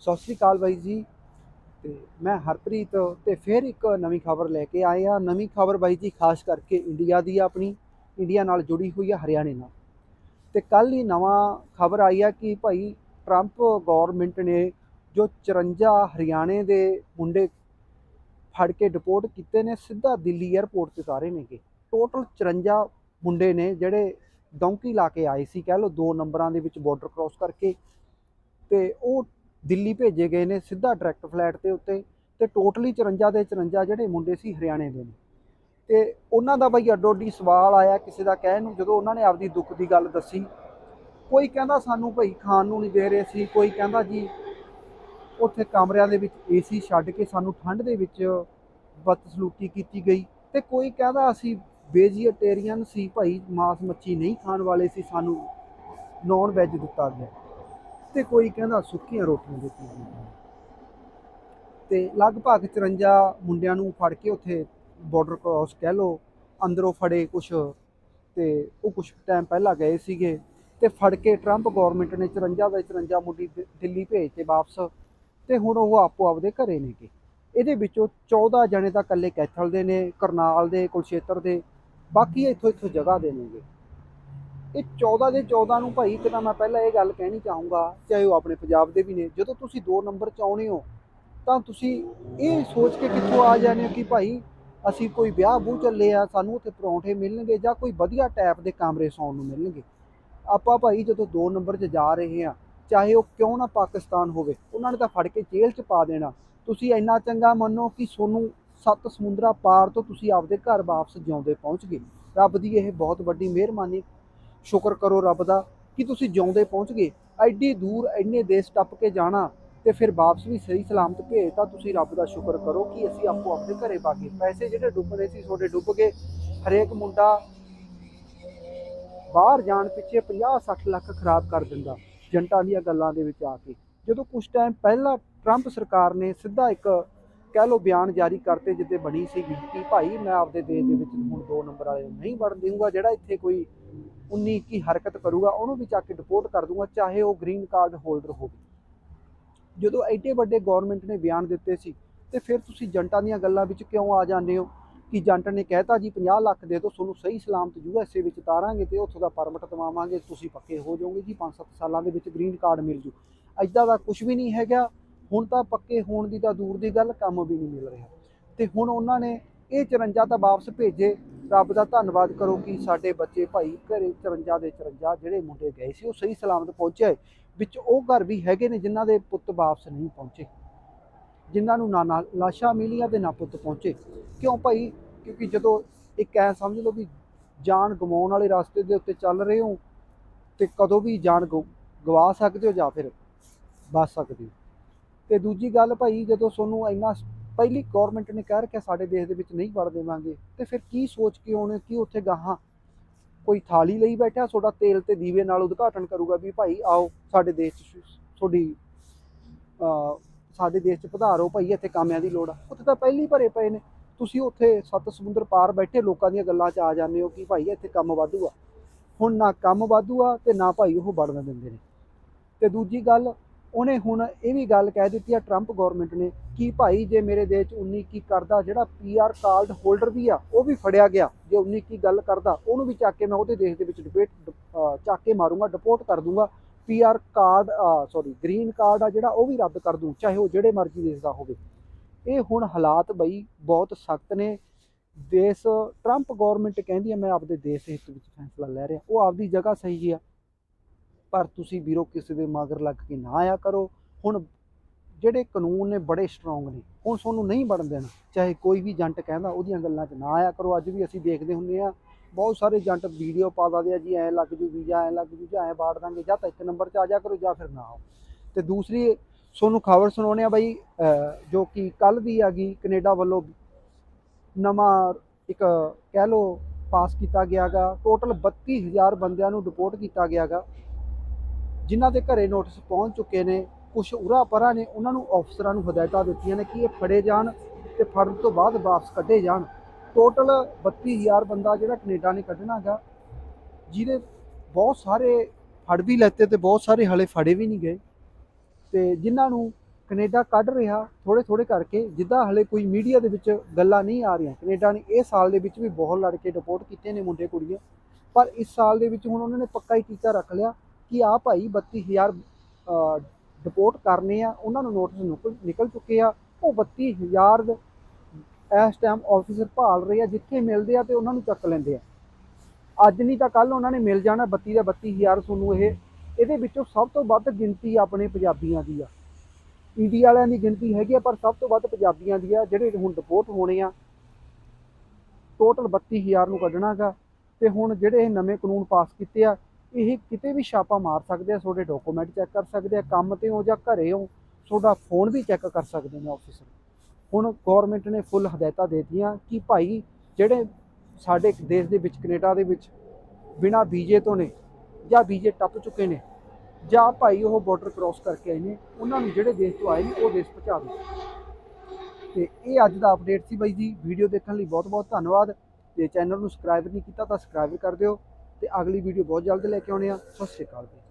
ਸਤਿ ਸ਼੍ਰੀ ਅਕਾਲ ਬਾਈ ਜੀ। ਤੇ ਮੈਂ ਹਰਪ੍ਰੀਤ ਤੇ ਫਿਰ ਇੱਕ ਨਵੀਂ ਖਬਰ ਲੈ ਕੇ ਆਏ ਆ ਨਵੀਂ ਖਬਰ ਬਾਈ ਜੀ, ਖਾਸ ਕਰਕੇ ਇੰਡੀਆ ਦੀ ਆਪਣੀ। ਇੰਡੀਆ ਨਾਲ ਜੁੜੀ ਹੋਈ ਆ ਹਰਿਆਣੇ ਨਾਲ। ਤੇ ਕੱਲ ਹੀ ਨਵਾਂ ਖਬਰ ਆਈ ਆ ਕਿ ਭਾਈ ਟਰੰਪ ਗਵਰਨਮੈਂਟ ਨੇ ਜੋ 54 ਹਰਿਆਣੇ ਦੇ ਮੁੰਡੇ ਫੜ ਕੇ ਡਿਪੋਰਟ ਕੀਤੇ ਨੇ, ਸਿੱਧਾ ਦਿੱਲੀ 에ਅਰਪੋਰਟ ਤੇ ਉਤਾਰੇ ਨੇਗੇ। ਟੋਟਲ 54 ਮੁੰਡੇ ਨੇ ਜਿਹੜੇ ਡੌਂਕੀ ਲਾ ਕੇ ਆਏ ਸੀ, ਕਹਿ ਲਓ ਦੋ ਨੰਬਰਾਂ ਦੇ ਵਿੱਚ ਬਾਰਡਰ ਕ੍ਰਾਸ ਕਰਕੇ। ਤੇ ਉਹ ਦਿੱਲੀ ਭੇਜੇ ਗਏ ਨੇ ਸਿੱਧਾ ਡਾਇਰੈਕਟ ਫਲੈਟ ਤੇ ਉੱਤੇ ਤੇ ਟੋਟਲੀ 54 ਦੇ 54 ਜਿਹੜੇ ਮੁੰਡੇ ਸੀ ਹਰਿਆਣੇ ਦੇ ਨੇ। ਤੇ ਉਹਨਾਂ ਦਾ ਬਈ ਅੱਡੋ ਅੱਡੀ ਸਵਾਲ ਆਇਆ, ਕਿਸੇ ਦਾ ਕਹਿਣ ਨੂੰ, ਜਦੋਂ ਉਹਨਾਂ ਨੇ ਆਪਦੀ ਦੁੱਖ ਦੀ ਗੱਲ ਦੱਸੀ, ਕੋਈ ਕਹਿੰਦਾ ਸਾਨੂੰ ਭਾਈ ਖਾਣ ਨੂੰ ਨਹੀਂ ਦੇ ਰਹੇ ਸੀ, ਕੋਈ ਕਹਿੰਦਾ ਜੀ ਉੱਥੇ ਕਮਰਿਆਂ ਦੇ ਵਿੱਚ ਏਸੀ ਛੱਡ ਕੇ ਸਾਨੂੰ ਠੰਡ ਦੇ ਵਿੱਚ ਬਦਸਲੂਕੀ ਕੀਤੀ ਗਈ ਤੇ ਕੋਈ ਕਹਿੰਦਾ ਅਸੀਂ ਵੇਜੀਟੇਰੀਅਨ ਸੀ, ਭਾਈ ਮਾਸ ਮੱਛੀ ਨਹੀਂ ਖਾਣ ਵਾਲੇ ਸੀ, ਸਾਨੂੰ ਨੌਨ ਵੈਜ ਦਿੱਤਾ ਗਿਆ। ਤੇ ਕੋਈ ਕਹਿੰਦਾ ਸੁੱਕੀਆਂ ਰੋਟੀਆਂ ਦਿੱਤੀਆਂ ਗਈਆਂ ਤੇ ਲਗਭਗ 54 ਮੁੰਡਿਆਂ ਨੂੰ ਫੜ ਕੇ ਉੱਥੇ ਬਾਰਡਰ ਕ੍ਰਾਸ ਕਹਿ ਲੋ ਅੰਦਰੋਂ ਫੜੇ ਕੁਛ ਤੇ ਉਹ ਕੁਛ ਟਾਈਮ ਪਹਿਲਾਂ ਗਏ ਸੀਗੇ ਤੇ ਫੜ ਕੇ ਟਰੰਪ ਗਵਰਨਮੈਂਟ ਨੇ 54 ਦੇ 54 ਮੁੰਡੀ ਦਿੱਲੀ ਭੇਜ ਤੇ ਵਾਪਸ ਤੇ ਹੁਣ ਉਹ ਆਪੋ ਆਪਦੇ ਘਰੇ ਨੇਗੇ। ਇਹਦੇ ਵਿੱਚੋਂ 14 ਜਣੇ ਤਾਂ ਇਕੱਲੇ ਕੈਥਲ ਦੇ ਨੇ, ਕਰਨਾਲ ਦੇ ਕੁਲਸ਼ੇਤਰ ਦੇ, ਬਾਕੀ ਇੱਥੋਂ ਇੱਥੋਂ ਜਗ੍ਹਾ ਦੇ ਨੇਗੇ। ਇਹ 14 ਦੇ 14 ਨੂੰ ਭਾਈ ਇੱਕ ਤਾਂ ਮੈਂ ਪਹਿਲਾਂ ਇਹ ਗੱਲ ਕਹਿਣੀ ਚਾਹੂੰਗਾ, ਚਾਹੇ ਉਹ ਆਪਣੇ ਪੰਜਾਬ ਦੇ ਵੀ ਨੇ, ਜਦੋਂ ਤੁਸੀਂ 2 ਨੰਬਰ 'ਚ ਆਉਣੇ ਹੋ, ਤਾਂ ਤੁਸੀਂ ਇਹ ਸੋਚ ਕੇ ਕਿੱਥੋਂ ਆ ਜਾਣੇ ਹੋ ਕਿ ਭਾਈ ਅਸੀਂ ਕੋਈ ਵਿਆਹ ਬੂ ਚੱਲੇ ਆ, ਸਾਨੂੰ ਉੱਥੇ ਪਰੌਂਠੇ ਮਿਲਣਗੇ ਜਾਂ ਕੋਈ ਵਧੀਆ ਟੈਪ ਦੇ ਕਮਰੇ ਸੌਣ ਨੂੰ ਮਿਲਣਗੇ। ਆਪਾਂ ਭਾਈ ਜਦੋਂ 2 ਨੰਬਰ 'ਚ ਜਾ ਰਹੇ ਆ, ਚਾਹੇ ਉਹ ਕਿਉਂ ਨਾ ਪਾਕਿਸਤਾਨ ਹੋਵੇ, ਉਹਨਾਂ ਨੇ ਤਾਂ ਫੜ ਕੇ ਜੇਲ੍ਹ 'ਚ ਪਾ ਦੇਣਾ। ਤੁਸੀਂ ਇੰਨਾ ਚੰਗਾ ਮੰਨੋ ਕਿ ਸੋਨੂੰ ਸੱਤ ਸਮੁੰਦਰਾ ਪਾਰ ਤੋਂ ਤੁਸੀਂ ਆਪਦੇ ਘਰ ਵਾਪਸ ਜਿਉਂਦੇ ਪਹੁੰਚ ਗਏ। ਰੱਬ ਦੀ ਇਹ ਬਹੁਤ ਵੱਡੀ ਮਿਹਰਬਾਨੀ। ਸ਼ੁਕਰ ਕਰੋ ਰੱਬ ਦਾ ਕਿ ਤੁਸੀਂ ਜਿਉਂਦੇ ਪਹੁੰਚ ਗਏ। ਐਡੀ ਦੂਰ, ਐਨੇ ਦੇਸ਼ ਟੱਪ ਕੇ ਜਾਣਾ ਤੇ ਫਿਰ ਵਾਪਸ ਵੀ ਸਹੀ ਸਲਾਮਤ ਭੇਜਤਾ, ਤੁਸੀਂ ਰੱਬ ਦਾ ਸ਼ੁਕਰ ਕਰੋ ਕਿ ਅਸੀਂ ਆਪੋ ਆਪਣੇ ਘਰੇ ਪਾ ਗਏ। ਪੈਸੇ ਜਿਹੜੇ ਡੁੱਬ ਰਹੇ ਸੀ, ਤੁਹਾਡੇ ਡੁੱਬ ਗਏ। ਹਰੇਕ ਮੁੰਡਾ ਬਾਹਰ ਜਾਣ ਪਿੱਛੇ 50 60 ਲੱਖ ਖਰਾਬ ਕਰ ਦਿੰਦਾ, ਜੰਟਾਂ ਦੀਆਂ ਗੱਲਾਂ ਦੇ ਵਿੱਚ ਆ ਕੇ। ਜਦੋਂ ਕੁਝ ਟਾਈਮ ਪਹਿਲਾਂ ਟਰੰਪ ਸਰਕਾਰ ਨੇ ਸਿੱਧਾ ਇੱਕ ਕਹਿ ਲਓ ਬਿਆਨ ਜਾਰੀ ਕਰਤੇ ਜਿੱਤੇ ਬਣੀ ਸੀਗੀ ਕਿ ਭਾਈ ਮੈਂ ਆਪਦੇ ਦੇਸ਼ ਦੇ ਵਿੱਚ ਹੁਣ ਦੋ ਨੰਬਰ ਵਾਲੇ ਨਹੀਂ ਬਣ ਦੇਵਾਂਗਾ ਜਿਹੜਾ ਇੱਥੇ ਕੋਈ 19 21 ਹਰਕਤ ਕਰੂਗਾ, ਉਹਨੂੰ ਵੀ ਚੱਕ ਕੇ ਡਿਪੋਰਟ ਕਰ ਦੂੰਗਾ, ਚਾਹੇ ਉਹ ਗ੍ਰੀਨ ਕਾਰਡ ਹੋਲਡਰ ਹੋਵੇ। ਜਦੋਂ ਐਡੇ ਵੱਡੇ ਗਵਰਨਮੈਂਟ ਨੇ ਬਿਆਨ ਦਿੱਤੇ ਸੀ, ਤੇ ਫਿਰ ਤੁਸੀਂ ਜੰਟਾਂ ਦੀਆਂ ਗੱਲਾਂ ਵਿੱਚ ਕਿਉਂ ਆ ਜਾਂਦੇ ਹੋ? ਕਿ ਜੰਟ ਨੇ ਕਹਿਤਾ ਜੀ 50 ਲੱਖ ਦੇ ਦਿਓ, ਤੁਹਾਨੂੰ ਸਹੀ ਸਲਾਮਤ ਯੂਐਸਏ ਵਿੱਚ ਤਾਰਾਂਗੇ ਤੇ ਉੱਥੋਂ ਦਾ ਪਰਮਿਟ ਦਵਾਵਾਂਗੇ, ਤੁਸੀਂ ਪੱਕੇ ਹੋ ਜਾਓਗੇ ਜੀ 5-7 ਸਾਲਾਂ ਦੇ ਵਿੱਚ ਗ੍ਰੀਨ ਕਾਰਡ ਮਿਲ ਜੂ। ਐਦਾਂ ਦਾ ਕੁਝ ਵੀ ਨਹੀਂ ਹੈਗਾ। ਹੁਣ ਤਾਂ ਪੱਕੇ ਹੋਣ ਦੀ ਤਾਂ ਦੂਰ ਦੀ ਗੱਲ, ਕੰਮ ਵੀ ਨਹੀਂ ਮਿਲ ਰਿਹਾ। ਤੇ ਹੁਣ ਉਹਨਾਂ ਨੇ ਇਹ 54 ਤਾਂ ਵਾਪਸ ਭੇਜੇ ਰੱਬ ਦਾ ਧੰਨਵਾਦ ਕਰੋ ਕਿ ਸਾਡੇ ਬੱਚੇ ਭਾਈ ਘਰੇ 54 ਦੇ 54 ਜਿਹੜੇ ਮੁੰਡੇ ਗਏ ਸੀ, ਉਹ ਸਹੀ ਸਲਾਮਤ ਪਹੁੰਚੇ ਵਿੱਚ ਉਹ ਘਰ ਵੀ ਹੈਗੇ ਨੇ ਜਿਨ੍ਹਾਂ ਦੇ ਪੁੱਤ ਵਾਪਸ ਨਹੀਂ ਪਹੁੰਚੇ। ਜਿਨ੍ਹਾਂ ਨੂੰ ਨਾ ਨਾ ਲਾਸ਼ਾਂ ਮਿਲੀਆਂ ਤੇ ਨਾ ਪੁੱਤ ਪਹੁੰਚੇ। ਕਿਉਂ ਭਾਈ? ਕਿਉਂਕਿ ਜਦੋਂ ਇੱਕ ਐ ਸਮਝ ਲਓ ਵੀ ਜਾਨ ਗਵਾਉਣ ਵਾਲੇ ਰਸਤੇ ਦੇ ਉੱਤੇ ਚੱਲ ਰਹੇ ਹੋ, ਤੇ ਕਦੋਂ ਵੀ ਜਾਨ ਗਵਾ- ਸਕਦੇ ਹੋ ਜਾਂ ਫਿਰ ਬਚ ਸਕਦੇ ਹੋ। ਤੇ ਦੂਜੀ ਗੱਲ ਭਾਈ, ਜਦੋਂ ਤੁਹਾਨੂੰ ਇੰਨਾ ਸ- ਪਹਿਲੀ ਗਵਰਨਮੈਂਟ ਨੇ ਕਹਿ ਰੱਖਿਆ ਸਾਡੇ ਦੇਸ਼ ਦੇ ਵਿੱਚ ਨਹੀਂ ਵੜ ਦੇਵਾਂਗੇ। ਤੇ ਫਿਰ ਕੀ ਸੋਚ ਕੇ ਉਹਨੇ ਕਿ ਉੱਥੇ ਗਾਹਾਂ? ਕੋਈ ਥਾਲੀ ਲਈ ਬੈਠਾ, ਤੁਹਾਡਾ ਤੇਲ ਤੇ ਦੀਵੇ ਨਾਲ ਉਦਘਾਟਨ ਕਰੂਗਾ ਵੀ ਭਾਈ ਆਓ ਸਾਡੇ ਦੇਸ਼ 'ਚ, ਤੁਹਾਡੀ ਸਾਡੇ ਦੇਸ਼ 'ਚ ਪਧਾਰੋ ਭਾਈ, ਇੱਥੇ ਕਾਮਿਆਂ ਦੀ ਲੋੜ ਆ। ਉੱਥੇ ਤਾਂ ਪਹਿਲੀ ਭਰੇ ਪਏ ਨੇ। ਤੁਸੀਂ ਉੱਥੇ ਸੱਤ ਸਮੁੰਦਰ ਪਾਰ ਬੈਠੇ ਲੋਕਾਂ ਦੀਆਂ ਗੱਲਾਂ 'ਚ ਆ ਜਾਂਦੇ ਹੋ ਕਿ ਭਾਈ ਇੱਥੇ ਕੰਮ ਵਾਧੂ ਆ। ਹੁਣ ਨਾ ਕੰਮ ਵਾਧੂ ਆ ਤੇ ਨਾ ਭਾਈ ਉਹ ਵੜਨ ਦਿੰਦੇ ਨੇ। ਤੇ ਦੂਜੀ ਗੱਲ ਉਹਨੇ ਹੁਣ ਇਹ ਵੀ ਗੱਲ ਕਹਿ ਦਿੱਤੀ ਆ ਟਰੰਪ ਗਵਰਨਮੈਂਟ ਨੇ ਕਿ ਭਾਈ ਜੇ ਮੇਰੇ ਦੇਸ਼ 'ਚ 19 ਕੀ ਕਰਦਾ, ਜਿਹੜਾ ਪੀਆਰ ਕਾਰਡ ਹੋਲਡਰ ਵੀ ਆ, ਉਹ ਵੀ ਫੜਿਆ ਗਿਆ। ਜੇ 19 ਕੀ ਗੱਲ ਕਰਦਾ, ਉਹਨੂੰ ਵੀ ਚੱਕ ਕੇ ਮੈਂ ਉਹਦੇ ਦੇਸ਼ ਦੇ ਵਿੱਚ ਡਿਬੇਟ ਚੱਕ ਕੇ ਮਾਰੂੰਗਾ ਡਿਪੋਰਟ ਕਰ ਦੂੰਗਾ। PR card sorry green card ਆ ਜਿਹੜਾ, ਉਹ ਵੀ ਰੱਦ ਕਰ ਦੂੰ, ਚਾਹੇ ਉਹ ਜਿਹੜੇ ਮਰਜ਼ੀ ਦੇਸ਼ ਦਾ ਹੋਵੇ। ਇਹ ਹੁਣ ਹਾਲਾਤ ਬਈ ਬਹੁਤ ਸਖਤ ਨੇ। ਦੇਸ਼ ਟਰੰਪ ਗਵਰਨਮੈਂਟ ਕਹਿੰਦੀ ਹੈ ਮੈਂ ਆਪਦੇ ਦੇਸ਼ ਹਿੱਤ ਵਿੱਚ ਫੈਸਲਾ ਲੈ ਰਿਹਾ। ਉਹ ਆਪਦੀ ਜਗ੍ਹਾ ਸਹੀ ਆ। ਪਰ ਤੁਸੀਂ ਵੀਰੋ ਕਿਸੇ ਦੇ ਮਗਰ ਲੱਗ ਕੇ ਨਾ ਆਇਆ ਕਰੋ। ਹੁਣ ਜਿਹੜੇ ਕਾਨੂੰਨ ਨੇ ਬੜੇ ਸਟਰੋਂਗ ਨੇ ਹੁਣ ਤੁਹਾਨੂੰ ਨਹੀਂ ਬਣਨ ਦੇਣਾ। ਚਾਹੇ ਕੋਈ ਵੀ ਜੰਟ ਕਹਿੰਦਾ, ਉਹਦੀਆਂ ਗੱਲਾਂ 'ਚ ਨਾ ਆਇਆ ਕਰੋ। ਅੱਜ ਵੀ ਅਸੀਂ ਦੇਖਦੇ ਹੁੰਦੇ ਆ ਬਹੁਤ ਸਾਰੇ ਜੰਟ ਵੀਡੀਓ ਪਾ ਦਿੰਦੇ ਆ ਜੀ, ਐ ਲੱਗ ਜੂ ਵੀਜ਼ਾ ਐ ਲੱਗ ਜੂ ਜਾਂ ਐ ਬਾੜ ਦਾਂਗੇ, ਜਾਂ ਤਾਂ ਇੱਕ ਨੰਬਰ 'ਚ ਆ ਜਾ ਕਰੋ ਜਾਂ ਫਿਰ ਨਾ ਆਓ। ਤੇ ਦੂਸਰੀ, ਤੁਹਾਨੂੰ ਖਬਰ ਸੁਣਾਉਣੇ ਆ ਬਾਈ ਜੋ ਕਿ ਕੱਲ ਦੀ ਆ ਗਈ ਕੈਨੇਡਾ ਵੱਲੋਂ ਨਵਾਂ ਇੱਕ ਕਹਿ ਲਓ, ਪਾਸ ਕੀਤਾ ਗਿਆਗਾ। ਟੋਟਲ 32000 ਬੰਦਿਆਂ ਨੂੰ ਡਿਪੋਰਟ ਕੀਤਾ ਗਿਆਗਾ। ਜਿਨ੍ਹਾਂ ਦੇ ਘਰੇ ਨੋਟਿਸ ਪਹੁੰਚ ਚੁੱਕੇ ਨੇ ਕੁਝ ਉਰਾ ਪਰਾਂ ਨੇ ਉਹਨਾਂ ਨੂੰ ਅਫਸਰਾਂ ਨੂੰ ਹਦਾਇਤਾਂ ਦਿੱਤੀਆਂ ਨੇ ਕਿ ਇਹ ਫੜੇ ਜਾਣ ਤੇ ਫੜਨ ਤੋਂ ਬਾਅਦ ਵਾਪਸ ਕੱਢੇ ਜਾਣ। ਟੋਟਲ 32000 ਬੰਦਾ ਜਿਹੜਾ ਕੈਨੇਡਾ ਨੇ ਕੱਢਣਾ ਹੈਗਾ, ਜਿਹਦੇ ਬਹੁਤ ਸਾਰੇ ਫੜ ਵੀ ਲੈਤੇ ਤੇ ਬਹੁਤ ਸਾਰੇ ਹਲੇ ਫੜੇ ਵੀ ਨਹੀਂ ਗਏ ਤੇ ਜਿਨ੍ਹਾਂ ਨੂੰ ਕੈਨੇਡਾ ਕੱਢ ਰਿਹਾ ਥੋੜੇ ਥੋੜੇ ਕਰਕੇ, ਜਿੱਦਾਂ ਹਲੇ ਕੋਈ ਮੀਡੀਆ ਦੇ ਵਿੱਚ ਗੱਲਾਂ ਨਹੀਂ ਆ ਰਹੀਆਂ। ਕੈਨੇਡਾ ਨੇ ਇਹ ਸਾਲ ਦੇ ਵਿੱਚ ਵੀ ਬਹੁਤ ਲੜਕੇ ਡਿਪੋਰਟ ਕੀਤੇ ਨੇ ਮੁੰਡੇ ਕੁੜੀਆਂ, ਪਰ ਇਸ ਸਾਲ ਦੇ ਵਿੱਚ ਹੁਣ ਉਹਨਾਂ ਨੇ ਪੱਕਾ ਹੀ ਟੀਚਾ ਰੱਖ ਲਿਆ। ਕਿ ਆ ਭਾਈ 32000 ਡਿਪੋਰਟ ਕਰਨੇ ਆ, ਉਹਨਾਂ ਨੂੰ ਨੋਟਿਸ ਨਿਕਲ ਨਿਕਲ ਚੁੱਕੇ ਆ। ਉਹ 32000 ਦੇ ਇਸ ਟਾਈਮ ਆਫੀਸਰ ਭਾਲ ਰਹੇ ਆ, ਜਿੱਥੇ ਮਿਲਦੇ ਆ ਤੇ ਉਹਨਾਂ ਨੂੰ ਚੱਕ ਲੈਂਦੇ ਆ। ਅੱਜ ਨਹੀਂ ਤਾਂ ਕੱਲ ਉਹਨਾਂ ਨੇ ਮਿਲ ਜਾਣਾ 32 ਦਾ 32000 ਤੁਹਾਨੂੰ ਇਹ। ਇਹਦੇ ਵਿੱਚੋਂ ਸਭ ਤੋਂ ਵੱਧ ਗਿਣਤੀ ਆਪਣੇ ਪੰਜਾਬੀਆਂ ਦੀ ਆ। ਇੰਡੀਆ ਵਾਲਿਆਂ ਦੀ ਗਿਣਤੀ ਹੈਗੀ ਆ, ਪਰ ਸਭ ਤੋਂ ਵੱਧ ਪੰਜਾਬੀਆਂ ਦੀ ਆ, ਜਿਹੜੇ ਹੁਣ ਡਿਪੋਰਟ ਹੋਣੇ ਆ। ਟੋਟਲ 32000 ਨੂੰ ਕੱਢਣਾਗਾ। ਤੇ ਹੁਣ ਜਿਹੜੇ ਇਹ ਨਵੇਂ ਕਾਨੂੰਨ ਪਾਸ ਕੀਤੇ ਆ ਇਹ ਕਿਤੇ ਵੀ ਛਾਪਾ ਮਾਰ ਸਕਦੇ ਆ, ਤੁਹਾਡੇ ਡਾਕੂਮੈਂਟ ਚੈੱਕ ਕਰ ਸਕਦੇ ਆ, ਕੰਮ ਤੇ ਹੋ ਜਾਂ ਘਰੇ ਹੋ, ਤੁਹਾਡਾ ਫੋਨ ਵੀ ਚੈੱਕ ਕਰ ਸਕਦੇ ਨੇ ਆਫੀਸਰ ਹੁਣ ਗਵਰਨਮੈਂਟ ਨੇ ਫੁੱਲ ਹਦਾਇਤਾਂ ਦੇ ਦਿੱਤੀਆਂ ਕਿ ਭਾਈ ਜਿਹੜੇ ਸਾਡੇ ਦੇਸ਼ ਦੇ ਵਿੱਚ, ਕੈਨੇਡਾ ਦੇ ਵਿੱਚ ਬਿਨਾ ਵੀਜ਼ੇ ਤੋਂ ਨੇ ਜਾਂ ਵੀਜ਼ੇ ਟੱਪ ਚੁੱਕੇ ਨੇ, ਜਾਂ ਭਾਈ ਉਹ ਬਾਰਡਰ ਕ੍ਰਾਸ ਕਰਕੇ ਆਏ ਨੇ, ਉਹਨਾਂ ਨੂੰ ਜਿਹੜੇ ਦੇਸ਼ ਤੋਂ ਆਏ ਨੇ, ਉਹ ਦੇਸ਼ ਪਹੁੰਚਾ ਦਿਓ। ਤੇ ਇਹ ਅੱਜ ਦਾ ਅਪਡੇਟ ਸੀ ਬਾਈ ਜੀ। ਵੀਡੀਓ ਦੇਖਣ ਲਈ ਬਹੁਤ ਬਹੁਤ ਧੰਨਵਾਦ। ਤੇ ਚੈਨਲ ਨੂੰ ਸਬਸਕ੍ਰਾਈਬ ਨਹੀਂ ਕੀਤਾ ਤਾਂ ਸਬਸਕ੍ਰਾਈਬ ਕਰ ਦਿਓ। ਤੇ ਅਗਲੀ ਵੀਡੀਓ ਬਹੁਤ ਜਲਦ ਲੈ ਕੇ ਆਉਣੇ ਆ। ਸਤਿ ਸ਼੍ਰੀ ਅਕਾਲ ਜੀ।